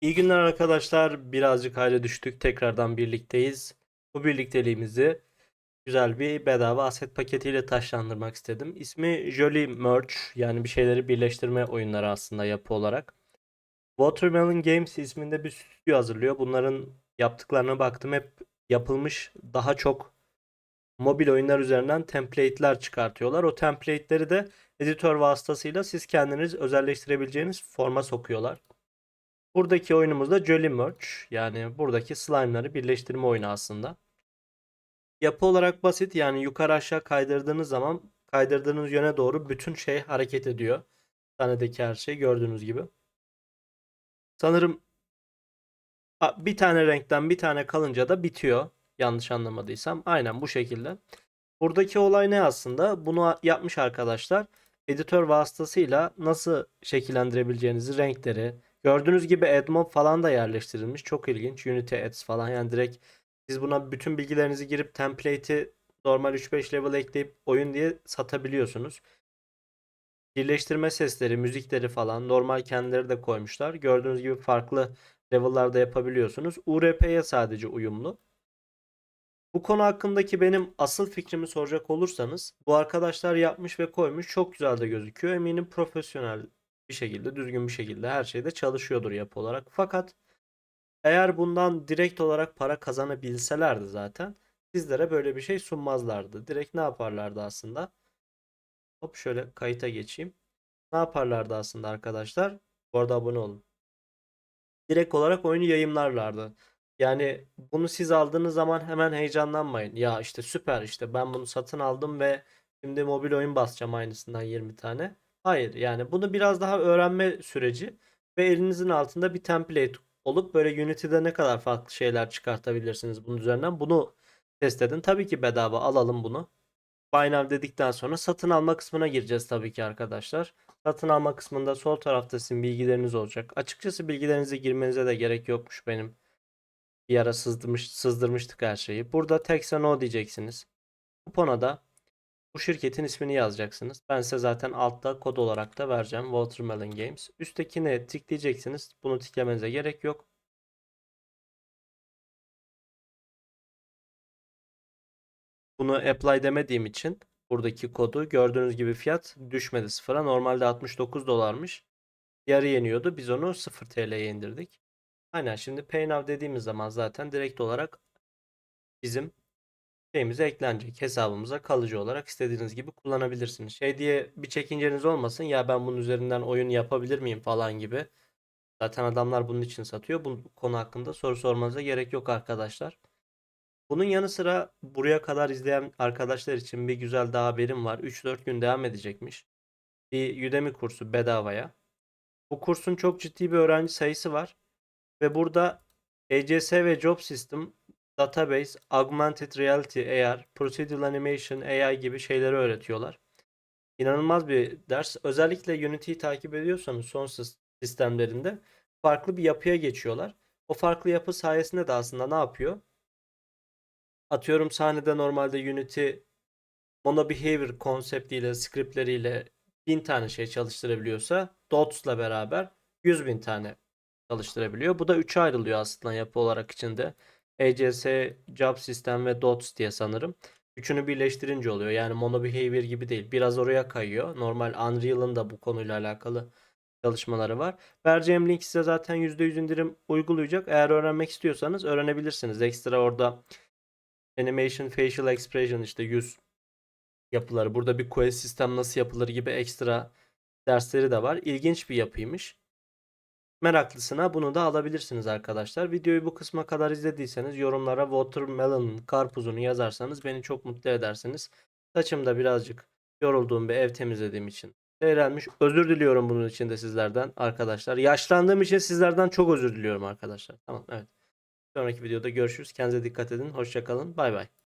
İyi günler arkadaşlar. Birazcık hale düştük. Tekrardan birlikteyiz. Bu birlikteliğimizi güzel bir bedava aset paketiyle taşlandırmak istedim. İsmi Jolly Merge yani bir şeyleri birleştirme oyunları aslında yapı olarak. Watermelon Games isminde bir stüdyo hazırlıyor. Bunların yaptıklarına baktım hep yapılmış daha çok mobil oyunlar üzerinden template'ler çıkartıyorlar. O template'leri de editör vasıtasıyla siz kendiniz özelleştirebileceğiniz forma sokuyorlar. Buradaki oyunumuz da Jolly Merge. Yani buradaki slime'ları birleştirme oyunu aslında. Yapı olarak basit. Yani yukarı aşağı kaydırdığınız zaman kaydırdığınız yöne doğru bütün şey hareket ediyor. Sahnedeki her şey gördüğünüz gibi. Sanırım bir tane renkten bir tane kalınca da bitiyor. Yanlış anlamadıysam. Aynen bu şekilde. Buradaki olay ne aslında? Bunu yapmış arkadaşlar. Editör vasıtasıyla nasıl şekillendirebileceğinizi, renkleri, Gördüğünüz gibi AdMob falan da yerleştirilmiş. Çok ilginç. Unity Ads falan yani direkt siz buna bütün bilgilerinizi girip template'i normal 3-5 level ekleyip oyun diye satabiliyorsunuz. Birleştirme sesleri, müzikleri falan normal kendileri de koymuşlar. Gördüğünüz gibi farklı level'larda yapabiliyorsunuz. URP'ye sadece uyumlu. Bu konu hakkındaki benim asıl fikrimi soracak olursanız bu arkadaşlar yapmış ve koymuş çok güzel de gözüküyor. Eminim profesyonel bir şekilde, düzgün bir şekilde her şeyde çalışıyordur yapı olarak. Fakat eğer bundan direkt olarak para kazanabilselerdi zaten sizlere böyle bir şey sunmazlardı. Direkt ne yaparlardı aslında? Hop şöyle kayıta geçeyim. Ne yaparlardı aslında arkadaşlar? Bu arada abone olun. Direkt olarak oyunu yayınlarlardı. Yani bunu siz aldığınız zaman hemen heyecanlanmayın. Ya işte süper işte ben bunu satın aldım ve şimdi mobil oyun basacağım aynısından 20 tane. Hayır yani bunu biraz daha öğrenme süreci ve elinizin altında bir template olup böyle Unity'de ne kadar farklı şeyler çıkartabilirsiniz bunun üzerinden bunu test edin. Tabii ki bedava alalım bunu. Buy now dedikten sonra satın alma kısmına gireceğiz tabii ki arkadaşlar. Satın alma kısmında sol tarafta sizin bilgileriniz olacak. Açıkçası bilgilerinizi girmenize de gerek yokmuş benim. Bir ara sızdırmış, sızdırmıştık her şeyi. Burada tekse no diyeceksiniz. Kupona da bu şirketin ismini yazacaksınız. Ben size zaten altta kod olarak da vereceğim. Watermelon Games. Üsttekine tıklayacaksınız. Bunu tıklamenize gerek yok. Bunu apply demediğim için buradaki kodu gördüğünüz gibi fiyat düşmedi sıfıra. Normalde 69 dolarmış. Yarı yeniyordu. Biz onu 0 TL'ye indirdik. Aynen şimdi Pay Now dediğimiz zaman zaten direkt olarak bizim şeyimize eklenecek. Hesabımıza kalıcı olarak istediğiniz gibi kullanabilirsiniz. Şey diye bir çekinceniz olmasın ya ben bunun üzerinden oyun yapabilir miyim falan gibi. Zaten adamlar bunun için satıyor. Bu konu hakkında soru sormanıza gerek yok arkadaşlar. Bunun yanı sıra buraya kadar izleyen arkadaşlar için bir güzel daha haberim var. 3-4 gün devam edecekmiş. Bir Udemy kursu bedavaya. Bu kursun çok ciddi bir öğrenci sayısı var. Ve burada ECS ve Job System, Database, Augmented Reality AR, Procedural Animation AI gibi şeyleri öğretiyorlar. İnanılmaz bir ders. Özellikle Unity'yi takip ediyorsanız son sistemlerinde farklı bir yapıya geçiyorlar. O farklı yapı sayesinde de aslında ne yapıyor? Atıyorum sahnede normalde Unity mono behavior konseptiyle, scriptleriyle bin tane şey çalıştırabiliyorsa Dots'la beraber 100 bin tane çalıştırabiliyor. Bu da 3'e ayrılıyor aslında yapı olarak içinde. ECS, Job System ve Dots diye sanırım. Üçünü birleştirince oluyor. Yani Mono Behavior gibi değil. Biraz oraya kayıyor. Normal Unreal'ın da bu konuyla alakalı çalışmaları var. Vereceğim link size zaten %100 indirim uygulayacak. Eğer öğrenmek istiyorsanız öğrenebilirsiniz. Ekstra orada Animation, Facial Expression işte yüz yapıları. Burada bir quest sistem nasıl yapılır gibi ekstra dersleri de var. İlginç bir yapıymış. Meraklısına bunu da alabilirsiniz arkadaşlar. Videoyu bu kısma kadar izlediyseniz yorumlara watermelon karpuzunu yazarsanız beni çok mutlu edersiniz. Saçımda birazcık yorulduğum bir ev temizlediğim için seyrelmiş. Özür diliyorum bunun için de sizlerden arkadaşlar. Yaşlandığım için sizlerden çok özür diliyorum arkadaşlar. Tamam evet. Sonraki videoda görüşürüz. Kendinize dikkat edin. Hoşçakalın. Bay bay.